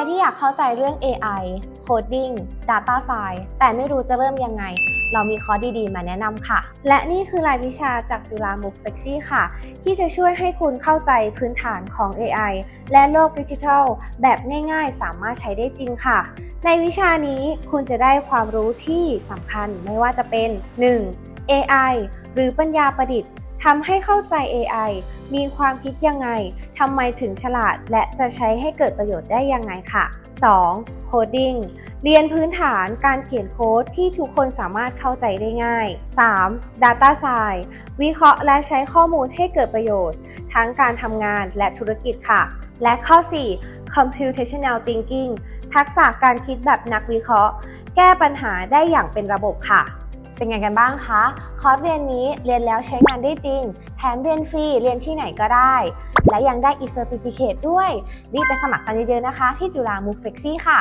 รที่อยากเข้าใจเรื่อง AI Coding Data Science แต่ไม่รู้จะเริ่มยังไง เรามีคอร์สดีๆ มาแนะนำค่ะ และนี่คือรายวิชาจากจุฬามุกเฟกซี่ค่ะ ที่จะช่วยให้คุณเข้าใจพื้นฐานของ AI และโลกดิจิทัล แบบง่ายๆ สามารถใช้ได้จริงค่ะ ในวิชานี้คุณจะได้ความรู้ที่สำคัญไม่ว่าจะเป็น 1. AI หรือปัญญาประดิษฐ์ ทำให้เข้าใจ AI มีความคิดยังไง ทำไมถึงฉลาด และจะใช้ให้เกิดประโยชน์ได้ยังไงค่ะ 2. Coding เรียนพื้นฐานการเขียนโค้ดที่ทุกคนสามารถเข้าใจได้ง่าย 3. Data Science วิเคราะห์และใช้ข้อมูลให้เกิดประโยชน์ ทั้งการทำงานและธุรกิจค่ะ และข้อ 4. Computational Thinking ทักษะการคิดแบบนักวิเคราะห์ แก้ปัญหาได้อย่างเป็นระบบค่ะ เป็นไงกันบ้างคะคอร์สเรียนนี้เรียนแล้วใช้งานได้จริง แถมเรียนฟรีเรียนที่ไหนก็ได้ และยังได้อีเซอร์ติฟิเคตด้วยรีบไปสมัครกันเยอะๆนะคะ ที่จุฬามูฟเฟกซี่ค่ะ